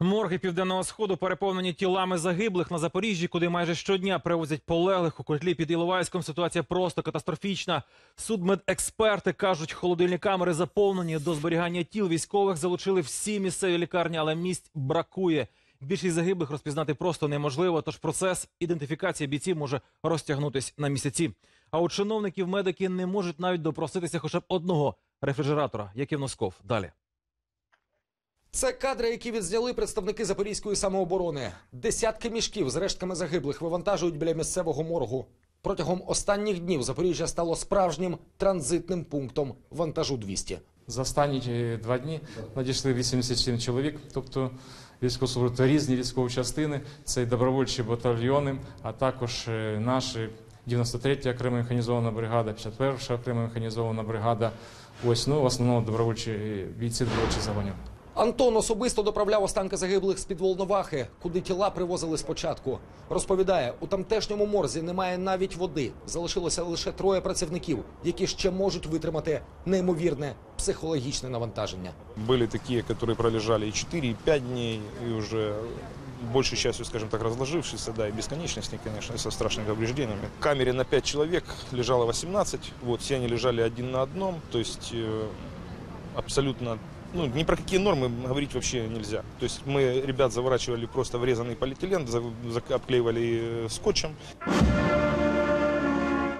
Морги південного сходу переповнені тілами загиблих на Запоріжжі, куди майже щодня привозять полеглих у котлі під Іловайськом. Ситуація просто катастрофічна. Судмедексперти кажуть, холодильні камери заповнені. До зберігання тіл військових залучили всі місцеві лікарні, але місць бракує. Більшість загиблих розпізнати просто неможливо. Тож процес ідентифікації бійців може розтягнутись на місяці. А у чиновників медики не можуть навіть допроситися хоча б одного рефрижератора. Яків Носков далі. Це кадри, які відзняли представники запорізької самооборони. Десятки мішків з рештками загиблих вивантажують біля місцевого моргу. Протягом останніх днів Запоріжжя стало справжнім транзитним пунктом вантажу 200. За останні е, два дні надійшли 87 чоловік, тобто військовослужбовці різні військові частини, це і добровольчі батальйони, а також е, наші 93 окрема механізована бригада, 51 окрема механізована бригада. Ось ну в основному добровольчі е, бійці добровольчих загонів. Антон особисто доправляв останки загиблих з під Волновахи, куди тіла привозили спочатку. Розповідає, у тамтешньому морзі немає навіть води. Залишилося лише троє працівників, які ще можуть витримати неймовірне психологічне навантаження. Были такие, которые пролежали и 4, и 5 дней, и уже большей частью, скажем так, разложившиеся, да, и бесконечности, конечно, и со страшными повреждениями. В камере на 5 человек лежало 18, вот, все они лежали один на одном, то есть э, абсолютно, ну, ни про какие нормы говорить вообще нельзя. То есть мы ребят заворачивали просто в резанный полиэтилен, за- за- обклеивали э, скотчем,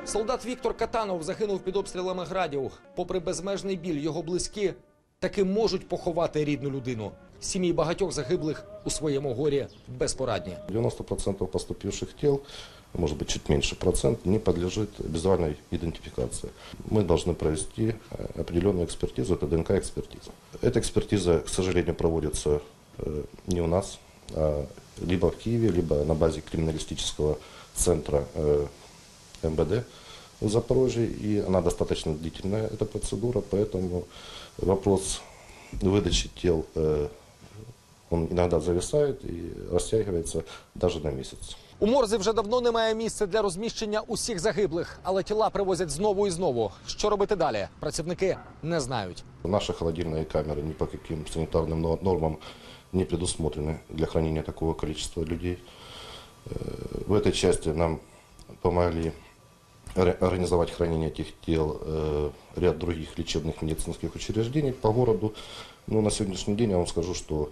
Солдат Віктор Катанов загинув під обстрілами градів. Попри безмежний біль, його близькі таки можуть поховати рідну людину. Сім'ї багатьох загиблих у своєму горі безпорадні. 90% поступивших тел, может быть чуть меньше процент, не подлежит визуальной идентификации. Мы должны провести э, определенную экспертизу, это ДНК-экспертиза. Эта экспертиза, к сожалению, проводится э, не у нас, а либо в Киеве, либо на базе криминалистического центра э, МВД в Запорожье, и она достаточно длительная, эта процедура, поэтому вопрос выдачи тел э, он иногда зависает и растягивается даже на месяц. У морзі вже давно немає місця для розміщення усіх загиблих, але тіла привозять знову і знову. Що робити далі? Працівники не знають. Наши холодильные камеры ни по каким санитарным но- нормам не предусмотрены для хранения такого количества людей. Э, В этой части нам помогли ор- организовать хранение этих тел э, ряд других лечебных медицинских учреждений по городу. Но на сегодняшний день я вам скажу, что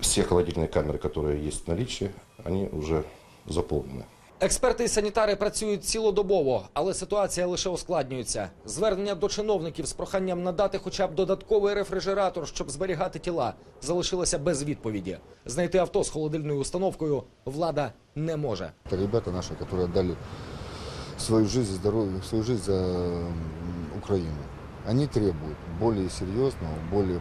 все холодильные камеры, которые есть в наличии, они уже заполнены. Експерти і санітари працюють цілодобово, але ситуація лише ускладнюється. Звернення до чиновників з проханням надати хоча б додатковий рефрижератор, щоб зберігати тіла, залишилося без відповіді. Знайти авто з холодильною установкою влада не може. Это ребята наши, которые отдали свою жизнь, здоровье, свою жизнь за м, Украину. Они требуют более серьезного, более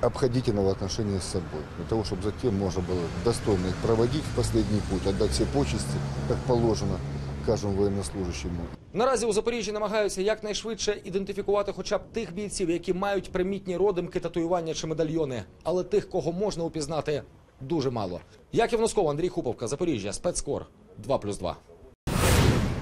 обходительного отношения с собой. Для того, чтобы затем можно было достойно их проводить в последний путь, отдать все почести, как положено каждому военнослужащему. Наразі у Запоріжжі намагаються якнайшвидше ідентифікувати хоча б тих бійців, які мають примітні родимки, татуювання чи медальйони. Але тих, кого можна упізнати, дуже мало. Яків Носков, Андрій Хуповка, Запоріжжя, спецкор 2+,2.